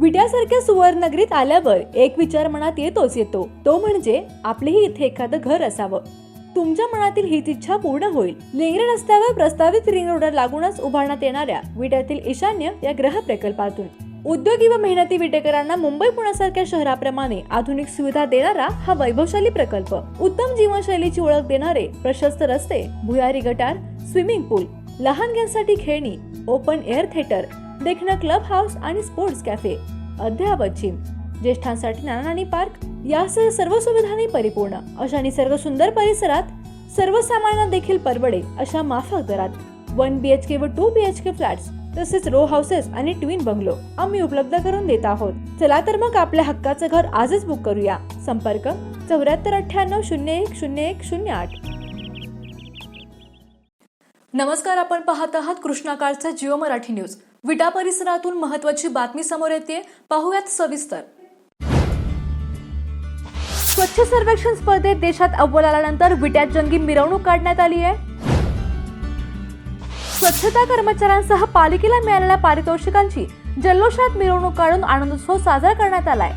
विट्यासारख्या सुवर्णनगरीत आल्यावर एक विचार मनात येतोच येतो. तो म्हणजे आपलेही इथे एखादं घर असावं. तुमच्या मनातील हीच इच्छा पूर्ण होईल. लेंगरे रस्त्यावर प्रस्तावित रिंग रोडर लागूनच उभारण्यात येणाऱ्या विट्यातील ईशान्य या ग्रह प्रकल्पातून. उद्योगी व मेहनती विटेकरांना मुंबई पुण्यासारख्या शहराप्रमाणे आधुनिक सुविधा देणारा हा वैभवशाली प्रकल्प. उत्तम जीवनशैलीची ओळख देणारे प्रशस्त रस्ते भुयारी गटार स्विमिंग पूल लहानग्यांसाठी खेळणी ओपन एअर थिएटर देखणं क्लब हाऊस आणि स्पोर्ट्स कॅफे. अद्ययावत जिम ज्येष्ठांसाठी नानानी पार्क यासह सर्व सुविधांनी परिपूर्ण. अशा निसर्ग सुंदर परिसरात सर्वसामान्यांना देखील परवडे अशा माफक दरात. वन बी एच के व two B H K flats तसेच रो हाऊसेस आणि ट्विन बंगलो आम्ही उपलब्ध करून देत आहोत. चला तर मग आपल्या हक्काचं घर आजच बुक करूया. संपर्क चौऱ्याहत्तर अठ्ठ्याण्णव शून्य एक शून्य एक शून्य आठ. नमस्कार आपण पाहत आहात कृष्णाकाळचा जिओ मराठी न्यूज. विटा परिसरातून महत्वाची बातमी समोर येते. पाहूयात सविस्तर. स्वच्छ सर्वेक्षण स्पर्धेत देशात अव्वल आल्यानंतर विट्यात जंगी मिरवणूक काढण्यात आली आहे. स्वच्छता कर्मचाऱ्यांसह पालिकेला मिळालेल्या पारितोषिकांची जल्लोषात मिरवणूक काढून आनंदोत्सव साजरा करण्यात आलाय.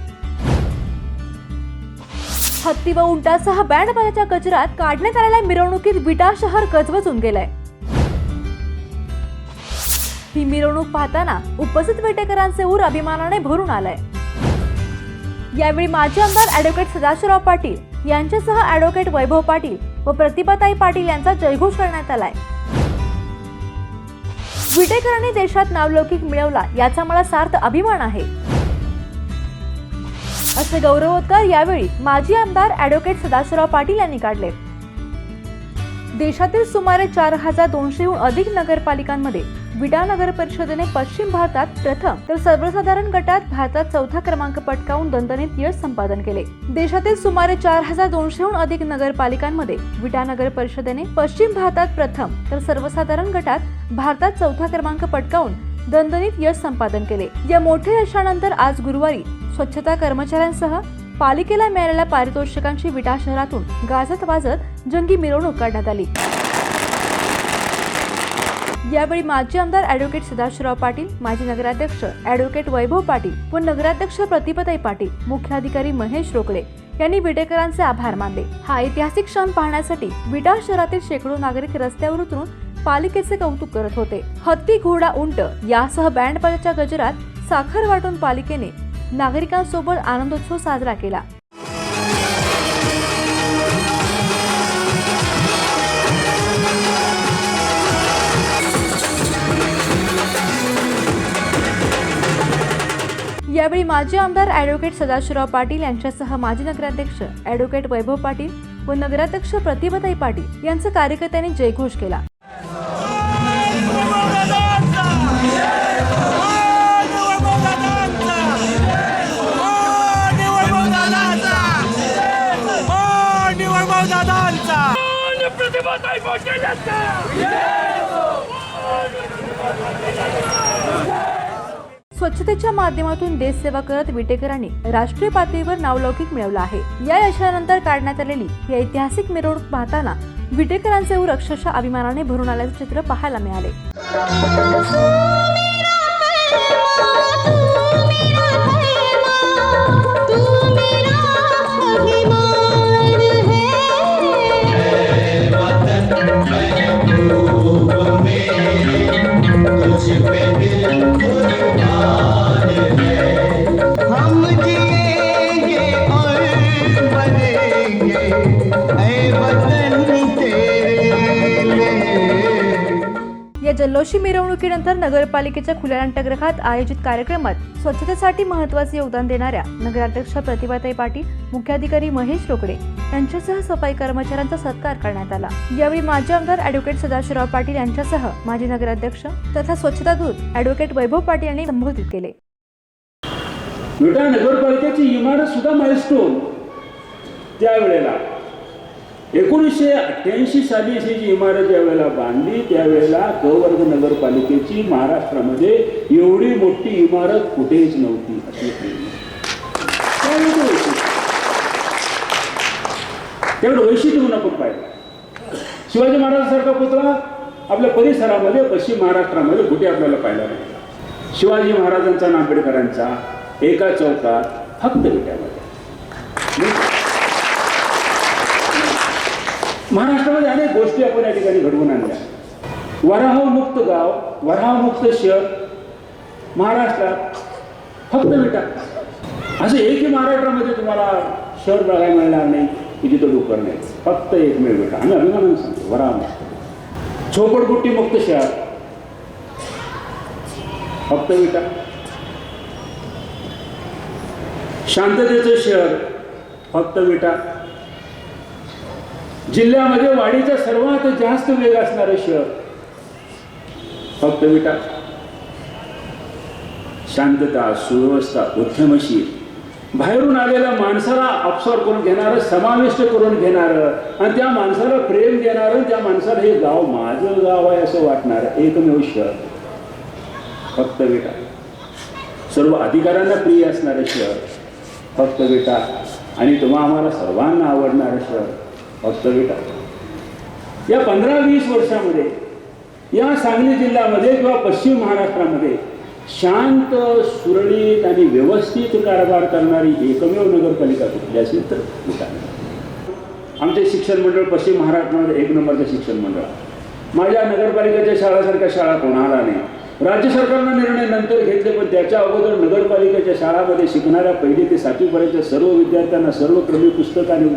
हत्ती व उंटासह बँड बाजाच्या गजरात काढण्यात आलेल्या मिरवणुकीत विटा शहर गजबजून गेलंय. ही मिरवणूक पाहताना उपस्थित वेटेकरांचे ऊर अभिमानाने भरून आलाय. यावेळी माजी आमदार ॲडव्होकेट सदाशिवराव पाटील यांच्यासह ॲडव्होकेट वैभव पाटील व प्रतिभाताई पाटील यांचा जयघोष करण्यात आलाय. विटेकरांनी देशात नावलौकिक मिळवला याचा मला सार्थ अभिमान आहे. असे गौरवोद्गार यावेळी माजी आमदार ॲडव्होकेट सदाशिवराव पाटील यांनी काढले. देशातील सुमारे चार हजार दोनशेहून अधिक नगरपालिकांमध्ये विडा नगर परिषदेने पश्चिम भारतात प्रथम तर सर्वसाधारण गटात भारतात चौथा क्रमांक पटकावून दणदणीत यश संपादन केले. देशातील सुमारे चार हजार दोनशेहून अधिक नगरपालिकांमध्ये विटा नगर परिषदेने पश्चिम भारतात प्रथम तर सर्वसाधारण गटात भारतात चौथा क्रमांक पटकावून दणदणीत यश संपादन केले. या मोठ्या यशानंतर आज गुरुवारी स्वच्छता कर्मचाऱ्यांसह पालिकेला मिळालेल्या पारितोषिकांची विटा शहरातून गाजत वाजत जंगी मिरवणूक काढण्यात आली. यावेळी माजी आमदार ॲडव्होकेट सदाशिवराव पाटील माजी नगराध्यक्ष ॲडव्होकेट वैभव पाटील व नगराध्यक्ष प्रतिपताई पाटील मुख्याधिकारी महेश रोकडे यांनी विटेकरांचे आभार मानले. हा ऐतिहासिक क्षण पाहण्यासाठी विटा शहरातील शेकडो नागरिक रस्त्यावर उतरून पालिकेचे कौतुक करत होते. हत्ती घोडा उंट यासह बँड गजरात साखर वाटून पालिकेने नागरिकांसोबत आनंदोत्सव साजरा केला. यावेळी माजी आमदार ॲडव्होकेट सदाशिवराव पाटील यांच्यासह माजी नगराध्यक्ष ॲडव्होकेट वैभव पाटील व नगराध्यक्ष प्रतिभाताई पाटील यांचा कार्यकर्त्यांनी जयघोष केला. स्वच्छतेच्या माध्यमातून देशसेवा करत विटेकरांनी राष्ट्रीय पातळीवर नावलौकिक मिळवला आहे. या यशानंतर काढण्यात आलेली ही ऐतिहासिक मिरवणूक पाहताना विटेकरांचे ऊर अक्षरशः अभिमानाने भरून आल्याचे चित्र पाहायला मिळाले. या मिरवणुकीनंतर नगरपालिकेच्या खुल्या नाट्यगृहात आयोजित कार्यक्रमात स्वच्छतेसाठी महत्त्वाचे योगदान देणाऱ्या नगराध्यक्ष प्रतिभाताई पाटील मुख्याधिकारी महेश रोकडे यांच्यासह सफाई कर्मचाऱ्यांचा सत्कार करण्यात आला. यावेळी माजी आमदार अॅडव्होकेट सदाशिवराव पाटील यांच्यासह माजी नगराध्यक्ष तथा स्वच्छता दूत अॅडव्होकेट वैभव पाटील यांनी संबोधित केले. नगरपालिकेची इमारत सुद्धा माइलस्टोन त्यावेळेला एकोणीसशे अठ्ठ्याऐंशी साली अशी जी इमारत ज्यावेळेला बांधली त्यावेळेला क नगरपालिकेची महाराष्ट्रामध्ये एवढी मोठी इमारत कुठेच नव्हती तेवढं वैशिष्ट्य म्हणून आपण पाहिलं. शिवाजी महाराजांसारखा पुतळा आपल्या परिसरामध्ये पश्चिम महाराष्ट्रामध्ये कुठे आपल्याला पाहायला मिळाला? शिवाजी महाराजांचा आणि आंबेडकरांचा एका चौकात फक्त भेटायला महाराष्ट्रामध्ये अनेक गोष्टी आपण या ठिकाणी घडवून आणल्या. वराह मुक्त गाव वराहमुक्त शहर महाराष्ट्रात फक्त विटा. असं एकही महाराष्ट्रामध्ये तुम्हाला शहर बघायला मिळणार नाही की तिथं डोकर नाही. फक्त एकमेव विटा. आम्ही अभिमानानं सांगतो वराह मुक्त झोपडपट्टी मुक्त शहर. फक्त विटा. शांततेचं शहर फक्त विटा. जिल्ह्यामध्ये वाढीचा सर्वात जास्त वेग असणारं शहर. फक्त विटा. शांतता सुव्यवस्था उद्यमशील. बाहेरून आलेल्या माणसाला अब्सॉर्व करून घेणारं समाविष्ट करून घेणारं आणि त्या माणसाला प्रेम देणारं त्या माणसाला हे गाव माझं गाव आहे असं वाटणारं एकमेव शहर. फक्त विटा. सर्व अधिकाऱ्यांना प्रिय असणारं शहर. फक्त विटा. आणि तुम्हा आम्हाला सर्वांना आवडणारं शहर. हॉस्पिटल विटा या पंधरा वीस वर्षामध्ये या सांगली जिल्ह्यामध्ये किंवा पश्चिम महाराष्ट्रामध्ये शांत सुरळीत आणि व्यवस्थित कारभार करणारी एकमेव नगरपालिका कुठली असेल तर आमचे शिक्षण मंडळ पश्चिम महाराष्ट्रामध्ये एक नंबरचं शिक्षण मंडळ. माझ्या नगरपालिकेच्या शाळासारख्या शाळा कोणाला नाही. राज्य सरकारनं निर्णय नंतर घेतले पण त्याच्या अगोदर नगरपालिकेच्या शाळामध्ये शिकणाऱ्या पहिली ते सातवीपर्यंत सर्व विद्यार्थ्यांना सर्व क्रमी पुस्तक आणि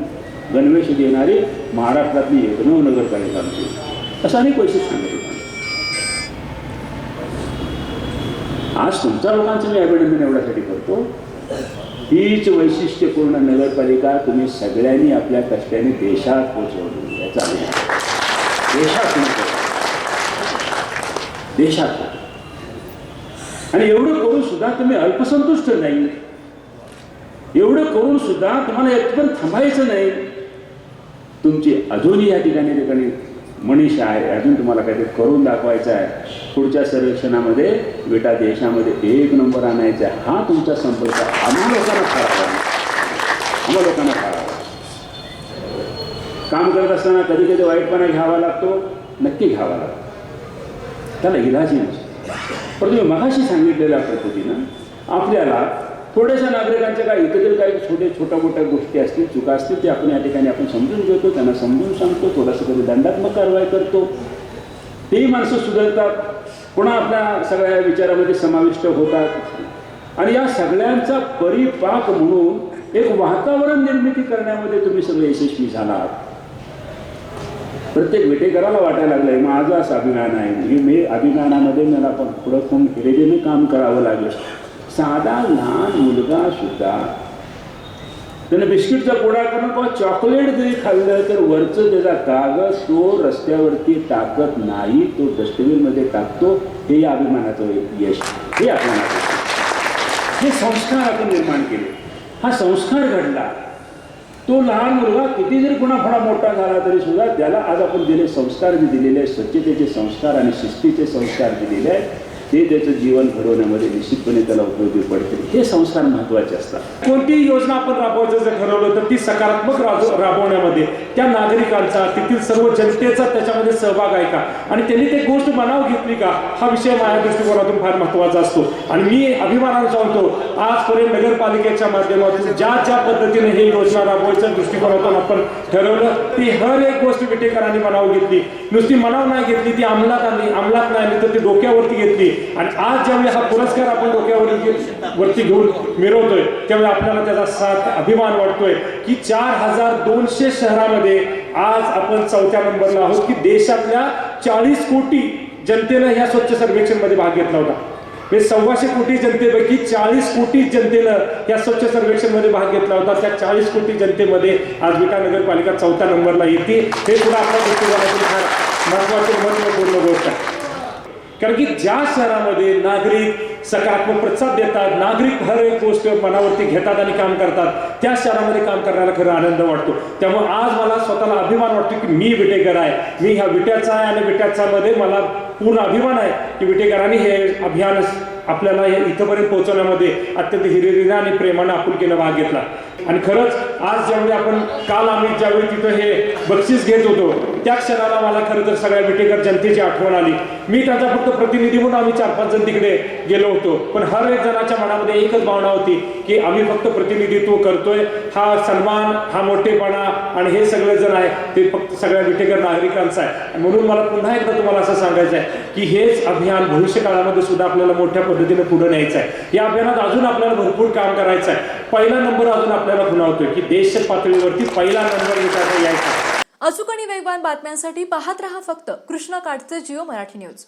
गणवेश देणारी महाराष्ट्रातली एकमेव नगरपालिका आमची. असं अनेक वैशिष्ट्य सांगितलं आज तुमच्या लोकांचं मी अभिनंदन एवढ्यासाठी करतो. हीच वैशिष्ट्यपूर्ण नगरपालिका तुम्ही सगळ्यांनी आपल्या कष्टाने देशात पोचवली याचा देशात देशात आणि एवढं करून सुद्धा तुम्ही अल्पसंतुष्ट नाही. एवढं करून सुद्धा तुम्हाला पण थांबायचं नाही. तुमची अजूनही या ठिकाणी ठिकाणी मनीष आहे अजून तुम्हाला काहीतरी करून दाखवायचं आहे पुढच्या सर्वेक्षणामध्ये बेटा देशामध्ये एक नंबर आणायचा आहे. हा तुमचा संपर्क आम्हा लोकांना फाळावा आम्हा लोकांना फाळावा काम करत असताना कधी कधी वाईटपणा घ्यावा लागतो नक्की घ्यावा लागतो. त्याला इलाजी नसतो. पण तुम्ही मगाशी सांगितलेल्या पद्धतीनं आपल्याला थोड्याशा नागरिकांच्या काही इतर काही छोटे छोट्या मोठ्या गोष्टी असतील चुका असतील ते आपण या ठिकाणी आपण समजून घेतो त्यांना समजून सांगतो थोडंसं कधी दंडात्मक कारवाई करतो. तेही माणसं सुधारतात. पुन्हा आपल्या सगळ्या विचारामध्ये समाविष्ट होतात. आणि या सगळ्यांचा परिपाक म्हणून एक वातावरण निर्मिती करण्यामध्ये तुम्ही सगळे यशस्वी झालात. प्रत्येक विटेकराला वाटायला लागलंय माझा असा अभिमान आहे. मी मी अभिमानामध्ये मला पण पुढं कोण हिरेने काम करावं लागेल. साधा लहान मुलगा सुद्धा त्याने बिस्किटचा पोळा करून किंवा चॉकलेट जरी खाल्लं तर वरचं त्याचा कागद तो रस्त्यावरती टाकत नाही तो डस्टबिनमध्ये टाकतो. हे या अभिमानाचं यश हे अभिमानाचं हे संस्कार आपण निर्माण केले. हा संस्कार घडला. तो लहान मुलगा किती जरी पुन्हा मोठा झाला तरी सुद्धा त्याला आज आपण दिले संस्कार जे दिलेले आहेत स्वच्छतेचे संस्कार आणि शिस्तीचे संस्कार दिलेले आहेत. ते त्याचं जीवन घडवण्यामध्ये निश्चितपणे त्याला उपयोगी पडतील. हे संस्कार महत्त्वाचे असतात. कोणतीही योजना आपण राबवायचं जर ठरवलं तर ती सकारात्मक राबवण्यामध्ये त्या नागरिकांचा तेथील सर्व जनतेचा त्याच्यामध्ये सहभाग आहे का? आणि त्यांनी ते गोष्ट मनाव घेतली का? हा विषय माझ्या दृष्टिकोनातून फार महत्त्वाचा असतो. आणि मी अभिमानानं सांगतो आजपर्यंत नगरपालिकेच्या माध्यमातून ज्या ज्या पद्धतीने हे योजना राबवायच्या दृष्टिकोनातून आपण ठरवलं ती हर एक गोष्ट विटेकरांनी मनाव घेतली. नुसती मनाव नाही घेतली ती अंमलात आणली अंमलात नाही आली तर ती डोक्यावरती घेतली. आणि आज ज्यावेळी हा पुरस्कार आपण डोक्यावर वरती घेऊन मिरवतोय त्यावेळी आपल्याला त्याचा साथ अभिमान वाटतोय की चार हजार दोनशे शहरामध्ये आज आपण चौथ्या नंबरला आहोत की देशातल्या चाळीस कोटी जनतेनं ह्या स्वच्छ सर्वेक्षणमध्ये भाग घेतला होता. हे सव्वाशे कोटी जनतेपैकी चाळीस कोटी जनतेनं या स्वच्छ सर्वेक्षणमध्ये भाग घेतला होता. त्या चाळीस कोटी जनतेमध्ये आज विटा नगरपालिका चौथ्या नंबरला येते. हे सुद्धा आपल्या दृष्टिकोनातून फार महत्वाची महत्त्वपूर्ण गोष्ट आहे. कारण की ज्या शहरामध्ये नागरिक सकारात्मक प्रतिसाद देतात नागरिक हर एक गोष्ट मनावरती घेतात आणि काम करतात त्या शहरामध्ये काम करण्याला खरं आनंद वाटतो. त्यामुळे आज मला स्वतःला अभिमान वाटतो की मी विटेकर आहे. मी ह्या विट्याचा आहे आणि विट्याचा मध्ये मला पूर्ण अभिमान आहे की विटेकरांनी हे अभियान आपल्याला हे इथंपर्यंत पोहोचवण्यामध्ये अत्यंत हिरिरीनं आणि प्रेमानं आपुलकीनं भाग घेतला. आणि खरंच आज ज्यावेळी आपण काल आम्ही ज्यावेळी तिथं हे बक्षीस घेत होतो त्या क्षणाला मला खरं तर सगळ्या विटेकर जनतेची आठवण आली. मी त्याचा फक्त प्रतिनिधी म्हणून आम्ही चार पाच जण तिकडे गेलो होतो. पण हर एक जणाच्या मनामध्ये एकच भावना होती की आम्ही फक्त प्रतिनिधित्व करतोय. हा सन्मान हा मोठेपणा आणि हे सगळे जण आहे ते फक्त सगळ्या विटेकर नागरिकांचा आहे. म्हणून मला पुन्हा एकदा तुम्हाला असं सांगायचं आहे की हेच अभियान भविष्य काळामध्ये सुद्धा आपल्याला मोठ्या पद्धतीने पुढे न्यायचं आहे. या अभियानात अजून आपल्याला भरपूर काम करायचं आहे. पहिला नंबर अजून आपल्याला खुणावतोय की देश पातळीवरती पहिला नंबर विचारता यायचा. अचूक आणि वेगवान बातम्यांसाठी पाहत रहा फक्त कृष्णा काठचे जिओ मराठी न्यूज.